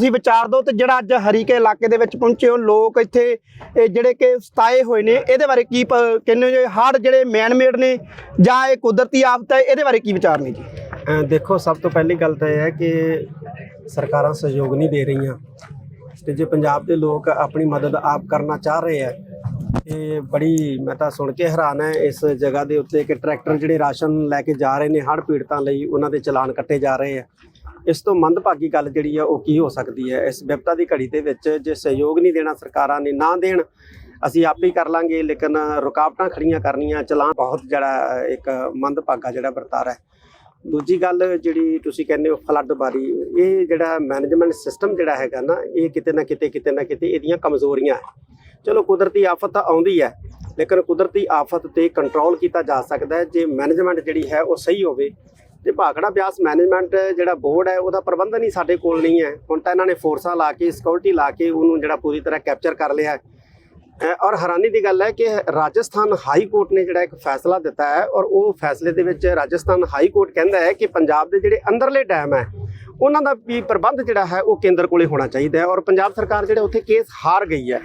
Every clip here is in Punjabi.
ਤੁਸੀਂ ਵਿਚਾਰ ਦਿਓ ਤੇ ਜਿਹੜਾ ਅੱਜ ਹਰੀਕੇ ਇਲਾਕੇ ਦੇ ਵਿੱਚ ਪਹੁੰਚੇ ਹੋ, ਲੋਕ ਇੱਥੇ, ਇਹ ਜਿਹੜੇ ਕਿ ਸਤਾਏ ਹੋਏ ਨੇ, ਇਹਦੇ ਬਾਰੇ ਕੀ ਪ- ਕਹਿੰਦੇ ਹੋ ਜੇ ਹੜ੍ਹ ਜਿਹੜੇ ਮੈਨ ਮੇਡ ਨੇ ਜਾਂ ਇਹ ਕੁਦਰਤੀ ਆਫਤ ਹੈ, ਇਹਦੇ ਬਾਰੇ ਕੀ ਵਿਚਾਰ ਨੇ ਜੀ? ਦੇਖੋ, ਸਭ ਤੋਂ ਪਹਿਲੀ ਗੱਲ ਤਾਂ ਇਹ ਹੈ ਕਿ ਸਰਕਾਰਾਂ ਸਹਿਯੋਗ ਨਹੀਂ ਦੇ ਰਹੀਆਂ ਤੇ ਜੇ ਪੰਜਾਬ ਦੇ ਲੋਕ ਆਪਣੀ ਮਦਦ ਆਪ ਕਰਨਾ ਚਾਹ ਰਹੇ ਹੈ ਇਹ ਬੜੀ ਮੈਂ ਤਾਂ ਸੁਣ ਕੇ ਹੈਰਾਨ ਹੈ, ਇਸ ਜਗ੍ਹਾ ਦੇ ਉੱਤੇ ਕਿ ਟਰੈਕਟਰ ਜਿਹੜੇ ਰਾਸ਼ਨ ਲੈ ਕੇ ਜਾ ਰਹੇ ਨੇ ਹੜ੍ਹ ਪੀੜਤਾਂ ਲਈ, ਉਹਨਾਂ ਦੇ ਚਲਾਨ ਕੱਟੇ ਜਾ ਰਹੇ ਆ। ਇਸ ਤੋਂ ਮੰਦਭਾਗੀ ਗੱਲ ਜਿਹੜੀ ਆ, ਉਹ ਕੀ ਹੋ ਸਕਦੀ ਹੈ? ਇਸ ਵਿਪਤਾ ਦੀ ਘੜੀ ਦੇ ਵਿੱਚ ਜੇ ਸਹਿਯੋਗ ਨਹੀਂ ਦੇਣਾ ਸਰਕਾਰਾਂ ਨੇ, ਨਾ ਦੇਣ, ਅਸੀਂ ਆਪ ਹੀ ਕਰ ਲਾਂਗੇ, ਲੇਕਿਨ ਰੁਕਾਵਟਾਂ ਖੜੀਆਂ ਕਰਨੀਆਂ, ਚਲਾਨ ਬਹੁਤ ਜਿਹੜਾ ਇੱਕ ਮੰਦਭਾਗਾ ਜਿਹੜਾ ਵਰਤਾਰਾ ਹੈ। ਦੂਜੀ ਗੱਲ ਜਿਹੜੀ ਤੁਸੀਂ ਕਹਿੰਦੇ ਹੋ ਫਲੱਡ ਬਾਰੀ ਇਹ ਜਿਹੜਾ ਮੈਨੇਜਮੈਂਟ ਸਿਸਟਮ ਜਿਹੜਾ ਹੈਗਾ ਨਾ, ਇਹ ਕਿਤੇ ਨਾ ਕਿਤੇ ਕਿਤੇ ਨਾ ਕਿਤੇ ਇਹਦੀਆਂ ਕਮਜ਼ੋਰੀਆਂ ਹੈ। ਚਲੋ, ਕੁਦਰਤੀ ਆਫਤ ਤਾਂ ਆਉਂਦੀ ਹੈ, ਲੇਕਿਨ ਕੁਦਰਤੀ ਆਫਤ ਤੇ ਕੰਟਰੋਲ ਕੀਤਾ ਜਾ ਸਕਦਾ ਹੈ। ਜੇ ਮੈਨੇਜਮੈਂਟ ਜਿਹੜੀ ਹੈ, ਉਹ ਸਹੀ ਹੋਵੇ ਤੇ ਭਾਖੜਾ ਬਿਆਸ ਮੈਨੇਜਮੈਂਟ ਜਿਹੜਾ ਬੋਰਡ ਹੈ, ਉਹਦਾ ਪ੍ਰਬੰਧਨ ਹੀ ਸਾਡੇ ਕੋਲ ਨਹੀਂ ਹੈ। ਹੁਣ ਤਾਂ ਇਹਨਾਂ ਨੇ ਫੋਰਸਾਂ ਲਾ ਕੇ ਸਿਕਿਉਰਿਟੀ ਲਾ ਕੇ ਉਹਨੂੰ ਜਿਹੜਾ ਪੂਰੀ ਤਰ੍ਹਾਂ ਕੈਪਚਰ ਕਰ ਲਿਆ ਔਰ ਹੈਰਾਨੀ ਦੀ ਗੱਲ ਹੈ ਕਿ ਰਾਜਸਥਾਨ ਹਾਈ ਕੋਰਟ ਨੇ ਜਿਹੜਾ ਇੱਕ ਫੈਸਲਾ ਦਿੱਤਾ ਹੈ ਔਰ ਉਹ ਫੈਸਲੇ ਦੇ ਵਿੱਚ ਰਾਜਸਥਾਨ ਹਾਈ ਕੋਰਟ ਕਹਿੰਦਾ ਹੈ ਕਿ ਪੰਜਾਬ ਦੇ ਜਿਹੜੇ ਅੰਦਰਲੇ ਡੈਮ ਹੈ, ਉਹਨਾਂ ਦਾ ਵੀ ਪ੍ਰਬੰਧ ਜਿਹੜਾ ਹੈ, ਉਹ ਕੇਂਦਰ ਕੋਲੇ ਹੋਣਾ ਚਾਹੀਦਾ ਹੈ। ਔਰ ਪੰਜਾਬ ਸਰਕਾਰ ਜਿਹੜਾ ਉੱਥੇ ਕੇਸ ਹਾਰ ਗਈ ਹੈ,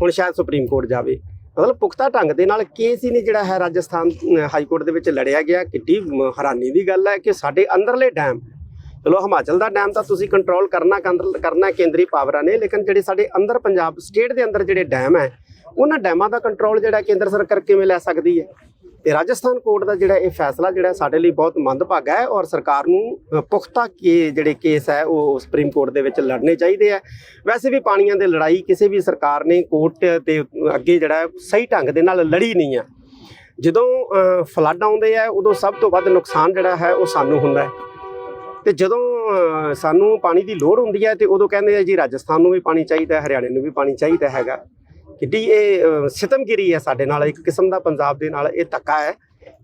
ਹੁਣ ਸ਼ਾਇਦ ਸੁਪਰੀਮ ਕੋਰਟ ਜਾਵੇ। ਮਤਲਬ ਪੁਖਤਾ ਢੰਗ ਦੇ ਨਾਲ ਕੇਸ ਹੀ ਨਹੀਂ ਜਿਹੜਾ ਹੈ ਰਾਜਸਥਾਨ ਹਾਈ ਕੋਰਟ ਦੇ ਵਿੱਚ ਲੜਿਆ ਗਿਆ। ਕਿੱਡੀ ਹੈਰਾਨੀ ਦੀ ਗੱਲ ਹੈ ਕਿ ਸਾਡੇ ਅੰਦਰਲੇ ਡੈਮ ਚਲੋ ਹਿਮਾਚਲ ਦਾ ਡੈਮ ਤਾਂ ਤੁਸੀਂ ਕੰਟਰੋਲ ਕਰਨਾ ਕੰਦਰ- ਕਰਨਾ ਕੇਂਦਰੀ ਪਾਵਰਾਂ ਨੇ, ਲੇਕਿਨ ਜਿਹੜੇ ਸਾਡੇ ਅੰਦਰ ਪੰਜਾਬ ਸਟੇਟ ਦੇ ਅੰਦਰ ਜਿਹੜੇ ਡੈਮ ਹੈ, ਉਹਨਾਂ ਡੈਮਾਂ ਦਾ ਕੰਟਰੋਲ ਜਿਹੜਾ ਕੇਂਦਰ ਸਰਕਾਰ ਕਿਵੇਂ ਲੈ ਸਕਦੀ ਹੈ? ਤੇ ਰਾਜਸਥਾਨ ਕੋਰਟ ਦਾ ਜਿਹੜਾ ਇਹ ਫੈਸਲਾ ਜਿਹੜਾ ਸਾਡੇ ਲਈ ਬਹੁਤ ਮੰਦਭਾਗਾ ਹੈ ਔਰ ਸਰਕਾਰ ਨੂੰ ਪੁਖਤਾ ਕੇ ਜਿਹੜੇ ਕੇਸ ਹੈ ਉਹ ਸੁਪਰੀਮ ਕੋਰਟ ਦੇ ਵਿੱਚ ਲੜਨੇ ਚਾਹੀਦੇ ਆ ਵੈਸੇ ਵੀ ਪਾਣੀਆਂ ਦੇ ਲੜਾਈ ਕਿਸੇ ਵੀ ਸਰਕਾਰ ਨੇ ਕੋਰਟ ਦੇ ਅੱਗੇ ਜਿਹੜਾ ਸਹੀ ਢੰਗ ਦੇ ਨਾਲ ਲੜੀ ਨਹੀਂ ਆ ਜਦੋਂ ਫਲੱਡ ਆਉਂਦੇ ਆ ਉਦੋਂ ਸਭ ਤੋਂ ਵੱਧ ਨੁਕਸਾਨ ਜਿਹੜਾ ਹੈ ਉਹ ਸਾਨੂੰ ਹੁੰਦਾ ਹੈ। ਤੇ ਜਦੋਂ ਸਾਨੂੰ ਪਾਣੀ ਦੀ ਲੋੜ ਹੁੰਦੀ ਹੈ ਤੇ ਉਦੋਂ ਕਹਿੰਦੇ ਆ ਜੀ ਰਾਜਸਥਾਨ ਨੂੰ ਵੀ ਪਾਣੀ ਚਾਹੀਦਾ ਹਰਿਆਣੇ ਨੂੰ ਵੀ ਪਾਣੀ ਚਾਹੀਦਾ ਹੈਗਾ। ਕਿੱਡੀ ਇਹ ਸਿਤਮਗਿਰੀ ਹੈ ਸਾਡੇ ਨਾਲ, ਇੱਕ ਕਿਸਮ ਦਾ ਪੰਜਾਬ ਦੇ ਨਾਲ ਇਹ ਧੱਕਾ ਹੈ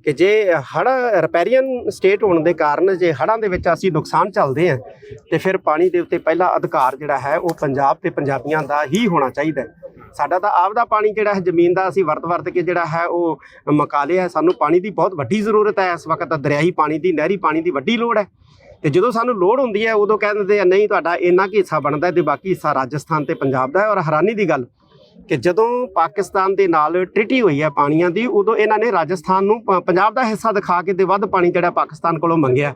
ਕਿ ਜੇ ਹੜ ਰਿਪੈਰੀਅਨ ਸਟੇਟ ਹੋਣ ਦੇ ਕਾਰਨ ਜੇ ਹੜਾਂ ਦੇ ਵਿੱਚ ਅਸੀਂ ਨੁਕਸਾਨ ਚੱਲਦੇ ਹਾਂ, ਤੇ ਫਿਰ ਪਾਣੀ ਦੇ ਉੱਤੇ ਪਹਿਲਾ ਅਧਿਕਾਰ ਜਿਹੜਾ ਹੈ ਉਹ ਪੰਜਾਬ ਤੇ ਪੰਜਾਬੀਆਂ ਦਾ ਹੀ ਹੋਣਾ ਚਾਹੀਦਾ ਸਾਡਾ ਤਾਂ ਆਪਦਾ ਪਾਣੀ ਜਿਹੜਾ ਹੈ, ਜ਼ਮੀਨ ਦਾ ਅਸੀਂ ਵਰਤ ਵਰਤ ਕੇ ਜਿਹੜਾ ਹੈ ਉਹ ਮਕਾ ਲਿਆ ਸਾਨੂੰ ਪਾਣੀ ਦੀ ਬਹੁਤ ਵੱਡੀ ਜ਼ਰੂਰਤ ਹੈ। ਇਸ ਵਕਤ ਦਰਿਆਈ ਪਾਣੀ ਦੀ, ਨਹਿਰੀ ਪਾਣੀ ਦੀ ਵੱਡੀ ਲੋੜ ਹੈ। ਤੇ ਜਦੋਂ ਸਾਨੂੰ ਲੋੜ ਹੁੰਦੀ ਹੈ, ਉਦੋਂ ਕਹਿ ਦਿੰਦੇ ਆ, ਨਹੀਂ, ਤੁਹਾਡਾ ਇੰਨਾ ਕੀ ਹਿੱਸਾ ਬਣਦਾ ਹੈ ਤੇ ਬਾਕੀ ਹਿੱਸਾ ਰਾਜਸਥਾਨ ਤੇ ਪੰਜਾਬ ਦਾ ਹੈ। ਔਰ ਹੈਰਾਨੀ ਦੀ ਗੱਲ ਕਿ ਜਦੋਂ ਪਾਕਿਸਤਾਨ ਦੇ ਨਾਲ ਟ੍ਰੀਟੀ ਹੋਈ ਹੈ ਪਾਣੀਆਂ ਦੀ ਉਦੋਂ ਇਹਨਾਂ ਨੇ ਰਾਜਸਥਾਨ ਨੂੰ ਪੰਜਾਬ ਦਾ ਹਿੱਸਾ ਦਿਖਾ ਕੇ ਤੇ ਵੱਧ ਪਾਣੀ ਜਿਹੜਾ ਪਾਕਿਸਤਾਨ ਕੋਲੋਂ ਮੰਗਿਆ।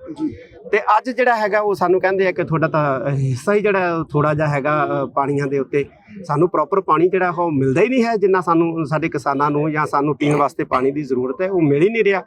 ਤੇ ਅੱਜ ਜਿਹੜਾ ਹੈਗਾ ਉਹ ਸਾਨੂੰ ਕਹਿੰਦੇ ਆ ਕਿ ਤੁਹਾਡਾ ਤਾਂ ਹਿੱਸਾ ਹੀ ਜਿਹੜਾ ਥੋੜਾ ਜਿਹਾ ਹੈਗਾ ਪਾਣੀਆਂ ਦੇ ਉੱਤੇ। ਸਾਨੂੰ ਪ੍ਰੋਪਰ ਪਾਣੀ ਜਿਹੜਾ ਉਹ ਮਿਲਦਾ ਹੀ ਨਹੀਂ ਹੈ ਜਿੰਨਾ ਸਾਨੂੰ ਸਾਡੇ ਕਿਸਾਨਾਂ ਨੂੰ ਜਾਂ ਸਾਨੂੰ ਪੀਣ ਵਾਸਤੇ ਪਾਣੀ ਦੀ ਜ਼ਰੂਰਤ ਹੈ ਉਹ ਮਿਲ ਹੀ ਨਹੀਂ ਰਿਹਾ।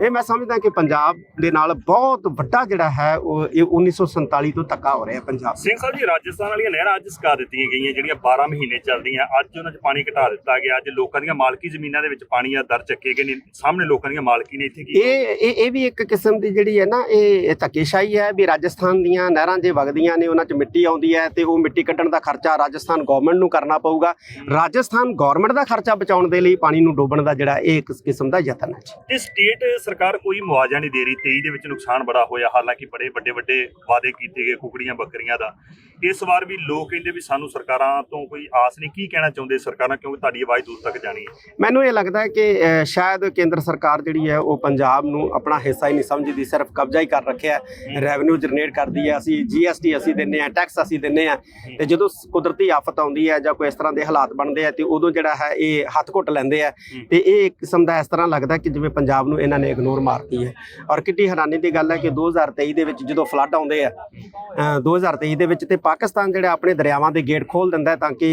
ਇਹ ਮੈਂ ਸਮਝਦਾ ਕਿ ਪੰਜਾਬ ਦੇ ਨਾਲ ਬਹੁਤ ਵੱਡਾ ਜਿਹੜਾ ਹੈ ਉਹ ਇਹ 1947 ਤੋਂ ਧੱਕਾ ਹੋ ਰਿਹਾ ਪੰਜਾਬ ਸਿੰਘ ਸਾਹਿਬ ਜੀ ਰਾਜਸਥਾਨ ਵਾਲੀਆਂ ਨਹਿਰਾਂ ਅੱਜ ਸਕਾ ਦਿੱਤੀਆਂ ਗਈਆਂ ਜਿਹੜੀਆਂ 12 ਮਹੀਨੇ ਚੱਲਦੀਆਂ। ਅੱਜ ਉਹਨਾਂ 'ਚ ਪਾਣੀ ਘਟਾ ਦਿੱਤਾ ਗਿਆ। ਅੱਜ ਲੋਕਾਂ ਦੀਆਂ ਮਾਲਕੀ ਜ਼ਮੀਨਾਂ ਦੇ ਵਿੱਚ ਪਾਣੀ ਆ ਦਰ ਚੱਕੇ ਗਏ ਨੇ। ਸਾਹਮਣੇ ਲੋਕਾਂ ਦੀਆਂ ਮਾਲਕੀ ਨੇ ਇੱਥੇ ਕੀ ਇਹ ਇਹ ਇਹ ਵੀ ਇੱਕ ਕਿਸਮ ਦੀ ਜਿਹੜੀ ਹੈ ਨਾ ਇਹ ਧੱਕੇਸ਼ਾਹੀ ਹੈ ਵੀ ਰਾਜਸਥਾਨ ਦੀਆਂ ਨਹਿਰਾਂ ਜੇ ਵਗਦੀਆਂ ਨੇ ਉਹਨਾਂ 'ਚ ਮਿੱਟੀ ਆਉਂਦੀ ਹੈ ਤੇ ਉਹ ਮਿੱਟੀ ਕੱਢਣ ਦਾ ਖਰਚਾ ਰਾਜਸਥਾਨ ਗਵਰਨਮੈਂਟ ਨੂੰ ਕਰਨਾ ਪਊਗਾ। ਰਾਜਸਥਾਨ ਗਵਰਨਮੈਂਟ ਦਾ ਖਰਚਾ ਬਚਾਉਣ ਦੇ ਲਈ ਪਾਣੀ ਨੂੰ ਡੋਬਣ ਦਾ ਜਿਹੜਾ ਇਹ ਇੱਕ ਕਿਸਮ ਦਾ ਯਤਨ ਹੈ ਤੇ ਸਟੇਟ ਸਰਕਾਰ ਕੋਈ ਮੁਆਵਜ਼ਾ ਨਹੀਂ ਦੇ ਰਹੀ। 23 ਦੇ ਵਿੱਚ ਨੁਕਸਾਨ ਬੜਾ ਹੋਇਆ। ਹਾਲਾਂਕਿ ਬੜੇ ਵੱਡੇ ਵੱਡੇ ਵਾਅਦੇ ਕੀਤੇ ਗਏ ਕੁਕੜੀਆਂ ਬੱਕਰੀਆਂ ਦਾ। ਇਸ ਵਾਰ ਵੀ ਲੋਕ ਕਹਿੰਦੇ ਵੀ ਸਾਨੂੰ ਸਰਕਾਰਾਂ ਤੋਂ ਕੋਈ ਆਸ ਨਹੀਂ। ਕੀ ਕਹਿਣਾ ਚਾਹੁੰਦੇ ਸਰਕਾਰਾਂ? ਕਿਉਂਕਿ ਤੁਹਾਡੀ ਆਵਾਜ਼ ਦੂਰ ਤੱਕ ਜਾਣੀ ਹੈ। ਮੈਨੂੰ ਇਹ ਲੱਗਦਾ ਹੈ ਕਿ ਸ਼ਾਇਦ ਕੇਂਦਰ ਸਰਕਾਰ ਜਿਹੜੀ ਹੈ ਉਹ ਪੰਜਾਬ ਨੂੰ ਆਪਣਾ ਹਿੱਸਾ ਹੀ ਨਹੀਂ ਸਮਝਦੀ। ਸਿਰਫ ਕਬਜ਼ਾ ਹੀ ਕਰ ਰੱਖਿਆ ਰੈਵਨਿਊ ਜਨਰੇਟ ਕਰਦੀ ਹੈ। ਅਸੀਂ ਜੀਐਸਟੀ ਅਸੀਂ ਦਿੰਨੇ ਆ ਟੈਕਸ ਅਸੀਂ ਦਿੰਨੇ ਆ ਤੇ ਜਦੋਂ ਕੁਦਰਤੀ ਆਫਤ ਆਉਂਦੀ ਹੈ ਜਾਂ ਕੋਈ ਇਸ ਤਰ੍ਹਾਂ ਦੇ ਹਾਲਾਤ ਬਣਦੇ ਆ ਤੇ ਉਦੋਂ ਜਿਹੜਾ ਹੈ ਇਹ ਹੱਥ ਘੁੱਟ ਲੈਂਦੇ ਆ। ਤੇ ਇਹ ਇੱਕ ਕਿਸਮ ਦਾ ਇਸ ਤਰ੍ਹਾਂ ਲੱਗਦਾ ਕਿ ਜਿਵੇਂ ਪੰਜਾਬ ਨੂੰ ਇਹਨਾਂ ਨੇ ਇਗਨੋਰ ਮਾਰਤੀ ਹੈ। ਔਰ ਕਿੱਡੀ ਹੈਰਾਨੀ ਦੀ ਗੱਲ ਹੈ ਕਿ 2023 ਦੇ ਵਿੱਚ ਜਦੋਂ ਫਲੱਡ ਆਉਂਦੇ ਆ ਅ, 2023 ਦੇ ਵਿੱਚ ਤੇ ਪਾਕਿਸਤਾਨ ਜਿਹੜਾ ਆਪਣੇ ਦਰਿਆਵਾਂ ਦੇ ਗੇਟ ਖੋਲ ਦਿੰਦਾ ਤਾਂ ਕਿ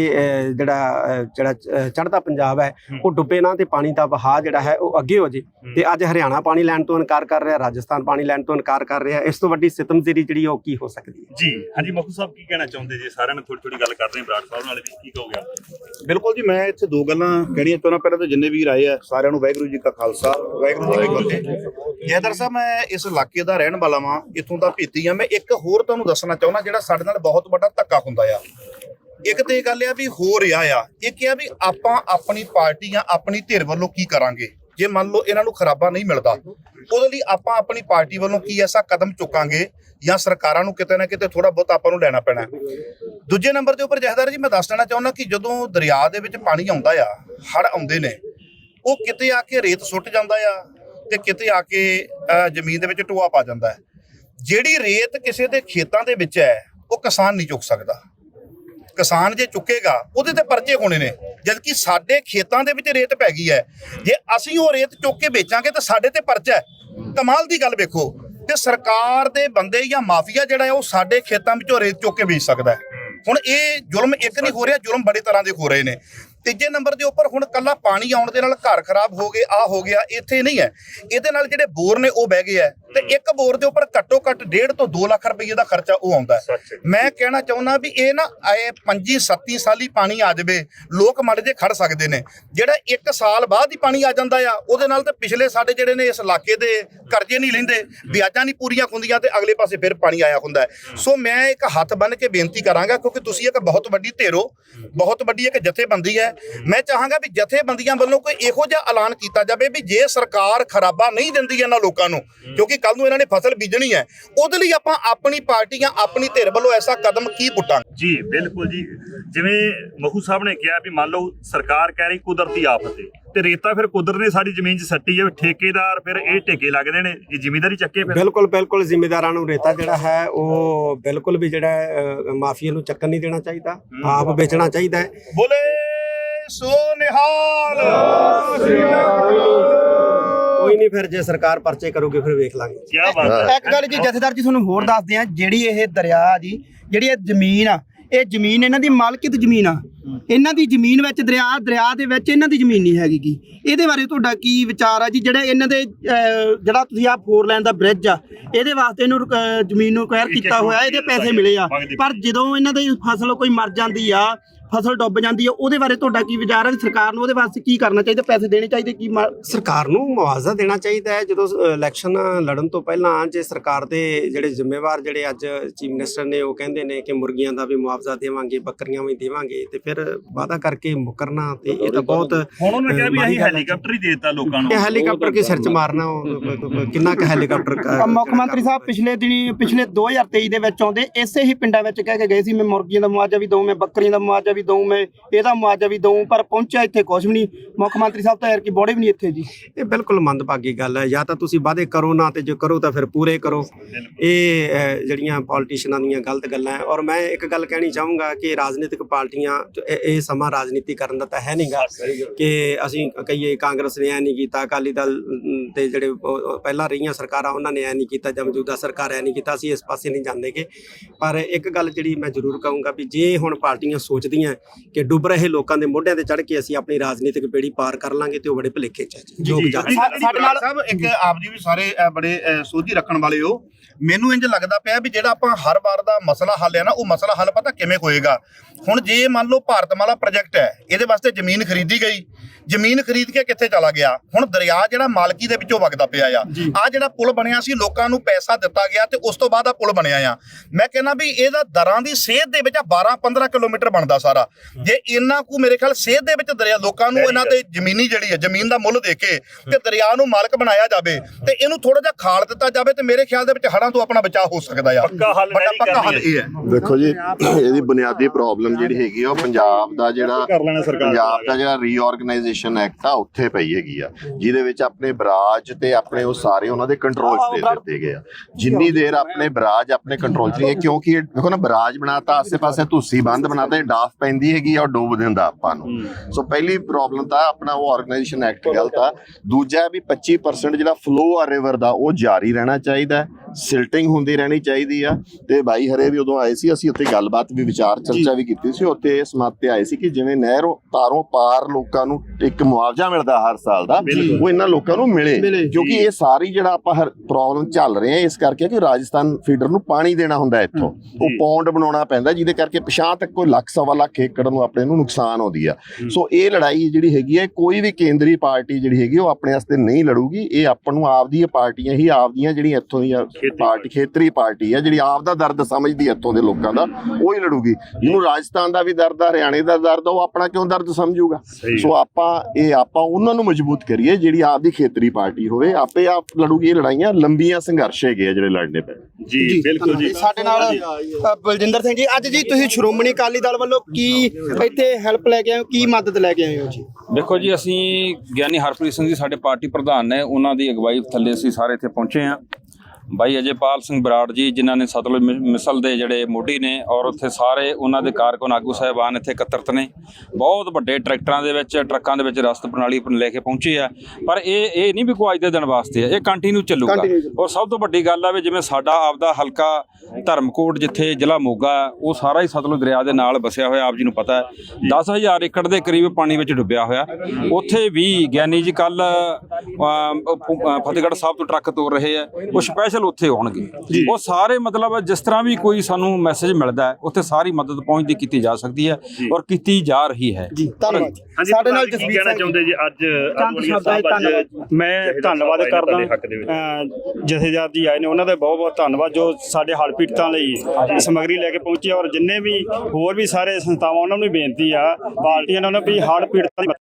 ਜਿਹੜਾ ਜਿਹੜਾ ਚੜ੍ਹਦਾ ਪੰਜਾਬ ਹੈ ਉਹ ਡੁੱਬੇ ਨਾ ਤੇ ਪਾਣੀ ਦਾ ਵਹਾਅ ਜਿਹੜਾ ਹੈ ਉਹ ਅੱਗੇ ਹੋ ਜੇ। ਤੇ ਅੱਜ ਹਰਿਆਣਾ ਪਾਣੀ ਲੈਣ ਤੋਂ ਇਨਕਾਰ ਕਰ ਰਿਹਾ ਰਾਜਸਥਾਨ ਪਾਣੀ ਲੈਣ ਤੋਂ ਇਨਕਾਰ ਕਰ ਰਿਹਾ ਇਸ ਤੋਂ ਵੱਡੀ ਸਿਤਮਜ਼ਰੀ ਜਿਹੜੀ ਉਹ ਕੀ ਹੋ ਸਕਦੀ ਹੈ? ਜੀ ਹਾਂਜੀ ਮਖੂ ਸਾਹਿਬ ਕੀ ਕਹਿਣਾ ਚਾਹੁੰਦੇ ਜੇ? ਸਾਰਿਆਂ ਨੇ ਥੋੜੀ ਥੋੜੀ ਗੱਲ ਕਰਦੇ ਹਾਂ ਬਰਾੜ ਸਾਹਿਬ ਨਾਲ ਵੀ ਕੀ ਕਹੋਗੇ ਬਿਲਕੁਲ ਜੀ, ਮੈਂ ਇੱਥੇ ਦੋ ਗੱਲਾਂ ਕਹਿਣੀਆਂ ਚਾਹੁੰਦਾ, ਪਹਿਲਾਂ ਤਾਂ ਜਿੰਨੇ ਵੀਰ ਆਏ ਆ, ਸਾਰਿਆਂ ਨੂੰ ਵਾਹਿਗੁਰੂ ਜੀ ਕਾ ਖਾਲਸਾ, ਵਾਹਿਗੁਰੂ ਜੀ ਕੀ ਫਤਿਹ। ਜੈਦਰ ਸਾਹਿਬ, ਮੈਂ ਇਸ ਇਲਾਕੇ ਦਾ ਰਹਿਣ ਵਾਲਾ ਵਾਂ, ਇੱਥੋਂ ਦਾ ਭੀਤੀ ਆ, ਮੈਂ ਇੱਕ ਹੋਰ ਤੁਹਾਨੂੰ ਦੱਸਣਾ ਚਾਹੁੰਦਾ, ਜਿਹੜਾ ਸਾਡੇ ਨਾਲ ਬਹੁਤ ਵੱਡਾ ਧੱਕਾ ਹੁੰਦਾ ਆ। ਇੱਕ ਤੇ ਇਹ ਗੱਲ ਆ ਵੀ ਹੋ ਰਿਹਾ ਆ ਇਹ ਕਿਹਾ ਵੀ ਆਪਾਂ ਆਪਣੀ ਪਾਰਟੀ ਜਾਂ ਆਪਣੀ ਧਿਰ ਵੱਲੋਂ ਕੀ ਕਰਾਂਗੇ? ਜੇ ਮੰਨ ਲਓ ਇਹਨਾਂ ਨੂੰ ਖਰਾਬਾ ਨਹੀਂ ਮਿਲਦਾ, ਉਹਦੇ ਲਈ ਆਪਾਂ ਆਪਣੀ ਪਾਰਟੀ ਵੱਲੋਂ ਕੀ ਐਸਾ ਕਦਮ ਚੁੱਕਾਂਗੇ ਜਾਂ ਸਰਕਾਰਾਂ ਨੂੰ ਕਿਤੇ ਨਾ ਕਿਤੇ ਥੋੜਾ ਬਹੁਤ ਆਪਾਂ ਨੂੰ ਲੈਣਾ ਪੈਣਾ ਦੂਜੇ ਨੰਬਰ ਦੇ ਉੱਪਰ ਜਹਦਾਰ ਜੀ, ਮੈਂ ਦੱਸ ਦੇਣਾ ਚਾਹੁੰਦਾ ਕਿ ਜਦੋਂ ਦਰਿਆ ਦੇ ਵਿੱਚ ਪਾਣੀ ਆਉਂਦਾ ਆ ਹੜ ਆਉਂਦੇ ਨੇ, ਉਹ ਕਿਤੇ ਆ ਕੇ ਰੇਤ ਸੁੱਟ ਜਾਂਦਾ ਆ ਤੇ ਕਿਤੇ ਆ ਕੇ ਜ਼ਮੀਨ ਦੇ ਵਿੱਚ ਟੋਆ ਪਾ ਜਾਂਦਾ ਹੈ। ਜਿਹੜੀ ਰੇਤ ਕਿਸੇ ਦੇ ਖੇਤਾਂ ਦੇ ਵਿੱਚ ਹੈ, ਉਹ ਕਿਸਾਨ ਨਹੀਂ ਚੁੱਕ ਸਕਦਾ। ਕਿਸਾਨ ਜੇ ਚੁੱਕੇਗਾ, ਉਹਦੇ ਤੇ ਪਰਚੇ ਹੋਣੇ ਨੇ। ਜਦਕਿ ਸਾਡੇ ਖੇਤਾਂ ਦੇ ਵਿੱਚ ਰੇਤ ਪੈ ਗਈ ਹੈ। ਜੇ ਅਸੀਂ ਉਹ ਰੇਤ ਚੁੱਕ ਕੇ ਵੇਚਾਂਗੇ ਤਾਂ ਸਾਡੇ ਤੇ ਪਰਚਾ ਹੈ। ਕਮਾਲ ਦੀ ਗੱਲ ਵੇਖੋ। ਤੇ ਸਰਕਾਰ ਦੇ ਬੰਦੇ ਜਾਂ ਮਾਫੀਆ ਜਿਹੜਾ ਹੈ, ਉਹ ਸਾਡੇ ਖੇਤਾਂ ਵਿੱਚੋਂ ਰੇਤ ਚੁੱਕ ਕੇ ਵੇਚ ਸਕਦਾ ਹੈ। ਹੁਣ ਇਹ ਜ਼ੁਲਮ ਇੱਕ ਨਹੀਂ ਹੋ ਰਿਹਾ, ਜ਼ੁਲਮ ਬੜੇ ਤਰ੍ਹਾਂ ਦੇ ਹੋ ਰਹੇ ਨੇ। ਤੀਜੇ ਨੰਬਰ ਦੇ ਉੱਪਰ ਹੁਣ ਕੱਲਾ ਪਾਣੀ ਆਉਣ ਦੇ ਨਾਲ ਘਰ ਖਰਾਬ ਹੋ ਗਏ ਆ ਹੋ ਗਿਆ, ਇੱਥੇ ਨਹੀਂ ਹੈ। ਇਹਦੇ ਨਾਲ ਜਿਹੜੇ ਬੋਰ ਨੇ, ਉਹ ਬਹਿ ਗਏ ਹੈ। ਤੇ ਇੱਕ ਬੋਰ ਦੇ ਉੱਪਰ ਘੱਟੋ ਘੱਟ 1.5 ਤੋਂ 2 ਲੱਖ ਰੁਪਏ ਦਾ ਖਰਚਾ ਉਹ ਆਉਂਦਾ। ਮੈਂ ਕਹਿਣਾ ਚਾਹੁੰਦਾ ਵੀ ਇਹ ਨਾ ਇਹ 25 27 ਸਾਲੀ ਪਾਣੀ ਆ ਜਾਵੇ ਲੋਕ ਮੜ ਜੇ ਖੜ ਸਕਦੇ ਨੇ ਜਿਹੜਾ 1 ਸਾਲ ਬਾਅਦ ਹੀ ਪਾਣੀ ਆ ਜਾਂਦਾ ਆ ਉਹਦੇ ਨਾਲ ਤਾਂ ਪਿਛਲੇ ਸਾਡੇ ਜਿਹੜੇ ਨੇ ਇਸ ਇਲਾਕੇ ਦੇ ਕਰਜ਼ੇ ਨਹੀਂ ਲੈਂਦੇ ਵਿਆਜਾਂ ਨਹੀਂ ਪੂਰੀਆਂ ਹੁੰਦੀਆਂ ਤੇ ਅਗਲੇ ਪਾਸੇ ਫਿਰ ਪਾਣੀ ਆਇਆ ਹੁੰਦਾ। ਸੋ ਮੈਂ ਇੱਕ ਹੱਥ ਬੰਨ ਕੇ ਬੇਨਤੀ ਕਰਾਂਗਾ ਕਿਉਂਕਿ ਤੁਸੀਂ ਇੱਕ ਬਹੁਤ ਵੱਡੀ ਧੇਰੋ ਬਹੁਤ ਵੱਡੀ ਇੱਕ ਜਥੇਬੰਦੀ ਹੈ ਮੈਂ ਚਾਹਾਂਗਾ ਵੀ ਜਥੇਬੰਦੀਆਂ ਵੱਲੋਂ ਕੋਈ ਇਹੋ ਜਿਹਾ ਐਲਾਨ ਕੀਤਾ ਜਾਵੇ ਵੀ ਜੇ ਸਰਕਾਰ ਖਰਾਬਾ ਨਹੀਂ ਦਿੰਦੀ ਇਹਨਾਂ ਲੋਕਾਂ ਨੂੰ ਕਿਉਂਕਿ ਕੱਲ ਨੂੰ ਇਹਨਾਂ ਨੇ ਫਸਲ ਬੀਜਣੀ ਹੈ ਉਹਦੇ ਲਈ ਆਪਾਂ ਆਪਣੀ ਪਾਰਟੀ ਜਾਂ ਆਪਣੀ ਧਿਰ ਵੱਲੋਂ ਐਸਾ ਕਦਮ ਕੀ ਪੁੱਟਾਂਗੇ? ਜੀ ਬਿਲਕੁਲ ਜੀ। ਜਿਵੇਂ ਮਹੂ ਸਾਹਿਬ ਨੇ ਕਿਹਾ ਵੀ ਮੰਨ ਲਓ ਸਰਕਾਰ ਕਹਿ ਰਹੀ ਕੁਦਰਤੀ ਆਫਤ। ਹੈ ਤੇ ਰੇਤਾ ਫਿਰ ਕੁਦਰਤ ਨੇ ਸਾਡੀ ਜ਼ਮੀਨ 'ਚ ਸੱਟੀ ਹੈ ਠੇਕੇਦਾਰ ਫਿਰ ਇਹ ਠੇਕੇ ਲੱਗਦੇ ਨੇ ਇਹ ਜ਼ਿਮੀਂਦਾਰੀ ਚੱਕੇ ਫਿਰ। ਬਿਲਕੁਲ ਬਿਲਕੁਲ ਜ਼ਿੰਮੇਦਾਰਾਂ ਨੂੰ ਰੇਤਾ ਜਿਹੜਾ ਹੈ ਉਹ ਬਿਲਕੁਲ ਵੀ ਜਿਹੜਾ ਮਾਫੀਆ ਨੂੰ ਚੱਕਣ ਨਹੀਂ ਦੇਣਾ ਚਾਹੀਦਾ ਆਪ ਵੇਚਣਾ ਚਾਹੀਦਾ ਹੈ। ਬੋਲੇ ਸੋ ਨਿਹਾਲ। ਕੋਈ ਨਹੀਂ ਫਿਰ ਜੇ ਸਰਕਾਰ ਪਰਚੇ ਕਰੂਗੀ ਫਿਰ ਵੇਖ ਲਾਂਗੇ। ਕੀ ਬਾਤ ਹੈ। ਇੱਕ ਗੱਲ ਜੀ ਜਥੇਦਾਰ ਜੀ ਤੁਹਾਨੂੰ ਹੋਰ ਦੱਸਦੇ ਆ ਜਿਹੜੀ ਇਹ ਦਰਿਆ ਜੀ ਜਿਹੜੀ ਇਹ ਜ਼ਮੀਨ ਆ ਇਹ ਜ਼ਮੀਨ ਇਹਨਾਂ ਦੀ ਮਾਲਕੀਤ ਜ਼ਮੀਨ ਆ। ਇਹਨਾਂ ਦੀ ਜ਼ਮੀਨ ਵਿੱਚ ਦਰਿਆ ਦਰਿਆ ਦੇ ਵਿੱਚ ਇਹਨਾਂ ਦੀ ਜ਼ਮੀਨ ਨਹੀਂ ਹੈਗੀ ਗੀ। ਇਹਦੇ ਬਾਰੇ ਤੁਹਾਡਾ ਕੀ ਵਿਚਾਰ ਆ ਜੀ? ਜਿਹੜੇ ਇਹਨਾਂ ਦੇ ਜਿਹੜਾ ਤੁਸੀਂ ਆ ਫੋਰ ਲਾਈਨ ਦਾ ਬ੍ਰਿਜ ਆ ਇਹਦੇ ਵਾਸਤੇ ਇਹਨੂੰ ਜ਼ਮੀਨ ਨੂੰ ਅਕਵਾਇਰ ਕੀਤਾ ਹੋਇਆ ਇਹਦੇ ਪੈਸੇ ਮਿਲੇ ਆ। ਪਰ ਜਦੋਂ ਇਹਨਾਂ ਦੀ ਫਸਲ ਕੋਈ ਮਰ ਜਾਂਦੀ ਆ ਫਸਲ ਡੁੱਬ ਜਾਂਦੀ ਆ ਉਹਦੇ ਬਾਰੇ ਤੁਹਾਡਾ ਕੀ ਵਿਚਾਰ ਵੀ ਸਰਕਾਰ ਨੂੰ ਉਹਦੇ ਵਾਸਤੇ ਕੀ ਕਰਨਾ ਚਾਹੀਦਾ? ਪੈਸੇ ਦੇਣੇ ਚਾਹੀਦੇ ਕੀ ਸਰਕਾਰ ਨੂੰ ਮੁਆਵਜ਼ਾ ਦੇਣਾ ਚਾਹੀਦਾ ਹੈ। ਜਦੋਂ ਇਲੈਕਸ਼ਨ ਲੜਨ ਤੋਂ ਪਹਿਲਾਂ ਜੇ ਸਰਕਾਰ ਦੇ ਜਿਹੜੇ ਜ਼ਿੰਮੇਵਾਰ ਜਿਹੜੇ ਅੱਜ ਚੀਫ ਮਿਨਿਸਟਰ ਨੇ ਉਹ ਕਹਿੰਦੇ ਨੇ ਕਿ ਮੁਰਗੀਆਂ ਦਾ ਵੀ ਮੁਆਵਜ਼ਾ ਦੇਵਾਂਗੇ ਬੱਕਰੀਆਂ ਵੀ ਦੇਵਾਂਗੇ ਤੇ ਫਿਰ ਵਾਅਦਾ ਕਰਕੇ ਮੁਕਰਨਾ ਤੇ ਇਹ ਤਾਂ ਬਹੁਤ ਹੁਣ ਉਹਨਾਂ ਕਿਹਾ ਵੀ ਅਸੀਂ ਹੈ। ਹੈਲੀਕਾਪਟਰ ਹੀ ਦੇ ਦਿੱਤਾ ਲੋਕਾਂ ਨੂੰ। ਇਹ ਹੈਲੀਕਾਪਟਰ ਕੀ ਸਿਰ ਚ ਮਾਰਨਾ ਉਹ ਕਿੰਨਾ ਕੁ ਹੈਲੀਕਾਪਟਰ ਮੁੱਖ ਮੰਤਰੀ ਸਾਹਿਬ ਪਿਛਲੇ ਦਿਨੀ ਪਿਛਲੇ 2023 ਦੇ ਵਿੱਚ ਆਉਂਦੇ ਇਸੇ ਹੀ ਪਿੰਡਾਂ ਵਿੱਚ ਕਹਿ ਕੇ ਗਏ ਸੀ ਮੈਂ ਮੁਰਗੀਆਂ ਦਾ ਮੁਆਵਜ਼ਾ ਵੀ ਦਊਂ ਮੈਂ ਬੱਕਰੀਆਂ ਦਾ ਮੁਆਵਜ਼ਾ ਵੀ ਦਊਂ ਮੈਂ ਇਹਦਾ ਮੁਆਵਜ਼ਾ ਵੀ ਦਊਂ ਪਰ ਪਹੁੰਚਿਆ ਇੱਥੇ ਕੁਝ ਵੀ ਨਹੀਂ। ਮੁੱਖ ਮੰਤਰੀ ਸਾਹਿਬ ਤਾਂ ਯਾਰ ਕੀ ਬੋੜੇ ਵੀ ਨਹੀਂ ਇੱਥੇ ਜੀ। ਇਹ ਬਿਲਕੁਲ ਮੰਦਭਾਗੀ ਗੱਲ ਹੈ। ਜਾਂ ਤਾਂ ਤੁਸੀਂ ਵਾਅਦੇ ਕਰੋ ਨਾ ਤੇ ਜੇ ਕਰੋ ਤਾਂ ਫਿਰ ਪੂਰੇ ਕਰੋ। ਇਹ ਜਿਹੜੀਆਂ ਪੋਲੀਟੀਸ਼ੀਅਨਾਂ ਦੀਆਂ ਗਲਤ ਗੱਲਾਂ ਹੈ। ਔਰ ਮੈਂ ਇੱਕ ਗੱਲ ਕਹਿਣੀ ਚਾਹੂੰਗਾ ਕਿ ਰਾਜਨੀਤਿਕ ਪਾਰਟੀਆਂ ਇਹ ਸਮਾਂ ਰਾਜਨੀਤੀ ਕਰਨ ਦਾ ਤਾਂ ਹੈ ਨਹੀਂਗਾ ਕਿ ਅਸੀਂ ਕਹੀਏ ਕਾਂਗਰਸ ਨੇ ਐ ਨਹੀਂ ਕੀਤਾ ਅਕਾਲੀ ਦਲ ਤੇ ਜਿਹੜੇ ਪਹਿਲਾਂ ਰਹੀਆਂ ਸਰਕਾਰਾਂ ਉਹਨਾਂ ਨੇ ਐ ਨਹੀਂ ਕੀਤਾ ਜਾਂ ਮੌਜੂਦਾ ਸਰਕਾਰ ਐ ਨਹੀਂ ਕੀਤਾ ਅਸੀਂ ਇਸ ਪਾਸੇ ਨਹੀਂ ਜਾਂਦੇਗੇ। ਪਰ ਇੱਕ ਗੱਲ ਜਿਹੜੀ ਮੈਂ ਜ਼ਰੂਰ ਕਹੂੰਗਾ ਵੀ ਜੇ ਹੁਣ ਪਾਰਟੀਆਂ ਸੋਚਦੀਆਂ ਕਿ ਡੁੱਬ ਰਹੇ ਲੋਕਾਂ ਦੇ ਮੋਢਿਆਂ ਤੇ ਚੜ੍ਹ ਕੇ ਅਸੀਂ ਆਪਣੀ ਰਾਜਨੀਤਿਕ ਬੇੜੀ ਪਾਰ ਕਰ ਲਾਂਗੇ ਤੇ ਉਹ ਬੜੇ ਭੁਲੇਖੇ ਚ ਹੈ ਜੀ। ਲੋਕ ਸਾਡੇ ਨਾਲ- ਸਾਹਿਬ ਇੱਕ ਆਪ ਜੀ ਵੀ ਸਾਰੇ ਬੜੇ ਸੋਝੀ ਰੱਖਣ ਵਾਲੇ ਹੋ। ਮੈਨੂੰ ਇੰਜ ਲੱਗਦਾ ਪਿਆ ਵੀ ਜਿਹੜਾ ਆਪਾਂ ਹਰ ਵਾਰ ਦਾ ਮਸਲਾ ਹੱਲ ਹੈ ਨਾ ਉਹ ਮਸਲਾ ਹੱਲ ਪਤਾ ਕਿਵੇਂ ਹੋਏਗਾ? ਹੁਣ ਜੇ ਮੰਨ ਲਓ ਭਾਰਤਮਾਲਾ ਪ੍ਰੋਜੈਕਟ ਹੈ ਇਹਦੇ ਵਾਸਤੇ ਜ਼ਮੀਨ ਖਰੀਦੀ ਗਈ। ਜ਼ਮੀਨ ਖਰੀਦ ਕੇ ਕਿੱਥੇ ਚਲਾ ਗਿਆ? ਹੁਣ ਦਰਿਆ ਜਿਹੜਾ ਮਾਲਕੀ ਦੇ ਵਿੱਚੋਂ ਵਗਦਾ ਪਿਆ ਆ। ਆ ਜਿਹੜਾ ਪੁਲ ਬਣਿਆ ਸੀ ਲੋਕਾਂ ਨੂੰ ਪੈਸਾ ਦਿੱਤਾ ਗਿਆ ਤੇ ਉਸ ਤੋਂ ਬਾਅਦ ਆ ਪੁਲ ਬਣਿਆ ਆ। ਮੈਂ ਕਹਿੰਦਾ ਵੀ ਇਹਦਾ ਦਰਾਂ ਦੀ ਸੇਧ ਦੇ ਵਿੱਚ 12 15 ਕਿਲੋਮੀਟਰ ਬਣਦਾ ਸਾਰਾ। ਜੇ ਇੰਨਾ ਕੁ ਮੇਰੇ ਖਿਆਲ ਸੇਧ ਦੇ ਵਿੱਚ ਦਰਿਆ ਲੋਕਾਂ ਨੂੰ ਇਹਨਾਂ ਤੇ ਜ਼ਮੀਨੀ ਜਿਹੜੀ ਹੈ ਜ਼ਮੀਨ ਦਾ ਮੁੱਲ ਦੇ ਕੇ ਤੇ ਦਰਿਆ ਨੂੰ ਮਾਲਕ ਬਣਾਇਆ ਜਾਵੇ ਤੇ ਇਹਨੂੰ ਥੋੜਾ ਜਿਹਾ ਖਾਲ ਦਿੱਤਾ ਜਾਵੇ ਤੇ ਮੇਰੇ ਖਿਆਲ ਦੇ ਵਿੱਚ ਹੜ੍ਹਾਂ ਤੋਂ ਆਪਣਾ ਬਚਾਅ ਹੋ ਸਕਦਾ ਆ ਪੱਕਾ ਹੱਲ ਪੱਕਾ ਹੱਲ ਇਹ ਹੈ। ਦੇਖੋ ਜੀ ਇਹਦੀ ਬੁਨਿਆਦੀ ਪ੍ਰੋਬਲਮ ਜਿਹੜੀ ਹੈਗੀ ਆ ਉਹ ਪੰਜਾਬ ਦਾ ਜਿਹੜਾ ਪੰਜਾਬ ਦਾ ਜਿਹੜਾ ਰੀਆਰਗੇਨਾਈਜੇਸ਼ਨ ਐਕਟ ਆ ਉੱਥੇ ਪਈ ਹੈਗੀ ਆ ਜਿਹਦੇ ਵਿੱਚ ਆਪਣੇ ਬਰਾਜ ਤੇ ਆਪਣੇ ਉਹ ਸਾਰੇ ਉਹਨਾਂ ਦੇ ਕੰਟਰੋਲ 'ਚ ਦੇ ਦਿੱਤੇ ਗਏ ਆ। ਜਿੰਨੀ ਦੇਰ ਆਪਣੇ ਬਰਾਜ ਆਪਣੇ ਕੰਟਰੋਲ 'ਚ ਨਹੀਂ ਕਿਉਂਕਿ ਦੇਖੋ ਨਾ ਬਰਾਜ ਬਣਾਤਾ ਆਸੇ-ਪਾਸੇ ਧੁੱਸੀ ਬੰਦ ਬਣਾਤਾ ਇਹ ਡਾਫ ਪੈਂਦੀ ਹੈਗੀ ਆ ਉਹ ਡੂਬ ਦਿੰਦਾ ਆਪਾਂ ਨੂੰ। ਸੋ ਪਹਿਲੀ ਪ੍ਰੋਬਲਮ ਤਾਂ ਆਪਣਾ ਉਹ ਆਰਗੇਨਾਈਜੇਸ਼ਨ ਐਕਟ ਗਲਤ ਆ। ਦੂਜਾ ਵੀ 25% ਜਿਹੜਾ ਫਲੋ ਆ ਰਿਵਰ ਦਾ ਉਹ ਜਾਰੀ ਰਹਿਣਾ ਚਾਹੀਦਾ। ਸਿਲਟਿੰਗ ਹੁੰਦੀ ਰਹਿਣੀ ਚਾਹੀਦੀ ਆ। ਤੇ ਬਾਈ ਹਰੇ ਵੀ ਉਦੋਂ ਆਏ ਸੀ ਅਸੀਂ ਉੱਥੇ ਗੱਲਬਾਤ ਵੀ ਵਿਚਾਰ ਚਰਚਾ ਵੀ ਕੀਤੀ ਸੀ। ਉੱਥੇ ਇਸ ਮਤ ਤੇ ਆਏ ਸੀ ਕਿ ਜਿਵੇਂ ਨਹਿਰੋਂ ਤਾਰੋਂ ਪਾਰ ਲੋਕਾਂ ਨੂੰ ਇੱਕ ਮੁਆਵਜ਼ਾ ਮਿਲਦਾ ਹਰ ਸਾਲ ਦਾ ਉਹ ਇਹਨਾਂ ਲੋਕਾਂ ਨੂੰ ਮਿਲੇ। ਕਿਉਂਕਿ ਇਹ ਸਾਰੀ ਜਿਹੜਾ ਆਪਾਂ ਹਰ ਪ੍ਰੋਬਲਮ ਚੱਲ ਰਹੇ ਆ ਇਸ ਕਰਕੇ ਕਿ ਰਾਜਸਥਾਨ ਫੀਡਰ ਨੂੰ ਪਾਣੀ ਦੇਣਾ ਹੁੰਦਾ ਇੱਥੋਂ। ਉਹ ਪੌਂਡ ਬਣਾਉਣਾ ਪੈਂਦਾ ਜਿਹਦੇ ਕਰਕੇ ਪਿਛਾਂ ਤੱਕ ਕੋਈ ਲੱਖ ਸਵਾ ਲੱਖ ਏਕੜ ਨੂੰ ਆਪਣੇ ਨੂੰ ਨੁਕਸਾਨ ਆਉਂਦੀ ਆ। ਸੋ ਇਹ ਲੜਾਈ ਜਿਹੜੀ ਹੈਗੀ ਹੈ ਕੋਈ ਵੀ ਕੇਂਦਰੀ ਪਾਰਟੀ ਜਿਹੜੀ ਹੈਗੀ ਉਹ ਆਪਣੇ ਵਾਸਤੇ ਨਹੀਂ ਲੜੂਗੀ। ਇਹ ਆਪਾਂ ਨੂੰ ਆਪਦੀਆਂ ਪਾਰਟੀਆਂ ਹੀ ਆਪਦੀਆਂ ਜਿਹੜੀਆਂ ਇੱਥੋਂ ਦੀਆਂ ਪਾਰਟੀ ਖੇਤਰੀ ਪਾਰਟੀ ਹੈ ਜਿਹੜੀ ਆਪ ਦਾ ਦਰਦ ਸਮਝਦੀ ਹੈ ਇੱਥੋਂ ਦੇ ਲੋਕਾਂ ਦਾ ਉਹ ਹੀ ਲੜੂਗੀ। ਜਿਹਨੂੰ ਰਾਜਸਥਾਨ ਦਾ ਵੀ ਦਰਦ ਆ ਹਰਿਆਣੇ ਦਾ ਦਰਦ ਆ ਉਹ ਆਪਣਾ ਕਿਉਂ ਦਰਦ ਸਮਝੂਗਾ? ਸੋ ਆਪਾਂ ਇਹ ਆਪਾਂ ਉਹਨਾਂ ਨੂੰ ਮਜ਼ਬੂਤ ਕਰੀਏ ਜਿਹੜੀ ਆਪਦੀ ਖੇਤਰੀ ਪਾਰਟੀ ਹੋਵੇ ਆਪੇ ਆਪ ਲੜੂਗੀ ਇਹ ਲੜਾਈਆਂ ਲੰਬੀਆਂ ਸੰਘਰਸ਼ ਹੈਗੇ ਆ ਜਿਹੜੇ ਲੜਨੇ ਪੈ ਜੀ ਬਿਲਕੁਲ ਜੀ। ਸਾਡੇ ਨਾਲ ਬਲਜਿੰਦਰ ਸਿੰਘ ਜੀ ਅੱਜ ਜੀ ਤੁਸੀਂ ਸ਼੍ਰੋਮਣੀ ਅਕਾਲੀ ਦਲ ਵੱਲੋਂ ਕੀ ਇੱਥੇ ਹੈਲਪ ਲੈ ਕੇ ਆਏ ਹੋ ਕੀ ਮਦਦ ਲੈ ਕੇ ਆਏ ਹੋ ਜੀ? ਦੇਖੋ ਜੀ ਅਸੀਂ ਗਿਆਨੀ ਹਰਪ੍ਰੀਤ ਸਿੰਘ ਜੀ ਸਾਡੇ ਪਾਰਟੀ ਪ੍ਰਧਾਨ ਨੇ ਉਹਨਾਂ ਦੀ ਅਗਵਾਈ ਥੱਲੇ ਅਸੀਂ ਸਾਰੇ ਇੱਥੇ ਪਹੁੰਚੇ ਹਾਂ। ਬਾਈ ਅਜੇਪਾਲ ਸਿੰਘ ਬਰਾੜ ਜੀ ਜਿਨ੍ਹਾਂ ਨੇ ਸਤਲੁਜ ਮਿਸਲ ਦੇ ਜਿਹੜੇ ਮੋਢੀ ਨੇ ਔਰ ਉੱਥੇ ਸਾਰੇ ਉਹਨਾਂ ਦੇ ਕਾਰਕੁਨ ਆਗੂ ਸਾਹਿਬਾਨ ਇੱਥੇ ਇਕੱਤਰਤ ਨੇ। ਬਹੁਤ ਵੱਡੇ ਟਰੈਕਟਰਾਂ ਦੇ ਵਿੱਚ ਟਰੱਕਾਂ ਦੇ ਵਿੱਚ ਰਸਤ ਪ੍ਰਣਾਲੀ ਪਰ ਲੈ ਕੇ ਪਹੁੰਚੇ ਆ ਪਰ ਇਹ ਇਹ ਨਹੀਂ ਵੀ ਕੋਈ ਅੱਜ ਦੇ ਦਿਨ ਵਾਸਤੇ ਆ ਇਹ ਕੰਟੀਨਿਊ ਚੱਲੂਗਾ। ਔਰ ਸਭ ਤੋਂ ਵੱਡੀ ਗੱਲ ਆ ਵੀ ਜਿਵੇਂ ਸਾਡਾ ਆਪਦਾ ਹਲਕਾ ਧਰਮਕੋਟ ਜਿੱਥੇ ਜ਼ਿਲ੍ਹਾ ਮੋਗਾ ਉਹ ਸਾਰਾ ਹੀ ਸਤਲੁਜ ਦਰਿਆ ਦੇ ਨਾਲ ਵਸਿਆ ਹੋਇਆ ਆਪ ਜੀ ਨੂੰ ਪਤਾ ਹੈ। 10000 ਏਕੜ ਦੇ ਕਰੀਬ ਪਾਣੀ ਵਿੱਚ ਡੁੱਬਿਆ ਹੋਇਆ। ਉੱਥੇ ਵੀ ਗਿਆਨੀ ਜੀ ਕੱਲ ਫਤਿਹਗੜ੍ਹ ਸਾਹਿਬ ਤੋਂ ਟਰੱਕ ਤੋਰ ਰਹੇ ਆ ਉਹ ਸਪੈਸ਼ਲ ਉੱਥੇ ਆਉਣਗੇ। ਉਹ ਸਾਰੇ ਮਤਲਬ ਜਿਸ ਤਰ੍ਹਾਂ ਵੀ ਕੋਈ ਸਾਨੂੰ ਮੈਸੇਜ ਮਿਲਦਾ ਹੈ ਉੱਥੇ ਸਾਰੀ ਮਦਦ ਪਹੁੰਚਦੀ ਕੀਤੀ ਜਾ ਸਕਦੀ ਹੈ ਔਰ ਕੀਤੀ ਜਾ ਰਹੀ ਹੈ। ਧੰਨਵਾਦ। ਸਾਡੇ ਨਾਲ ਜਸਵੀਰ ਸਿੰਘ ਚਾਹੁੰਦੇ ਜੀ ਅੱਜ ਮੈਂ ਧੰਨਵਾਦ ਕਰਦਾ ਜਥੇਦਾਰ ਜੀ ਆਏ ਨੇ ਉਹਨਾਂ ਦਾ ਬਹੁਤ ਬਹੁਤ ਧੰਨਵਾਦ ਜੋ ਸਾਡੇ ਹੜ੍ਹ ਪੀੜਤਾਂ ਲਈ ਸਮੱਗਰੀ ਲੈ ਕੇ ਪਹੁੰਚੇ ਔਰ ਜਿੰਨੇ ਵੀ ਹੋਰ ਵੀ ਸਾਰੇ ਸੰਸਥਾਵਾਂ ਉਹਨਾਂ ਨੂੰ ਵੀ ਬੇਨਤੀ ਆ ਪਾਰਟੀਆਂ ਨੂੰ ਵੀ ਹੜ੍ਹ ਪੀੜਤਾਂ ਦੀ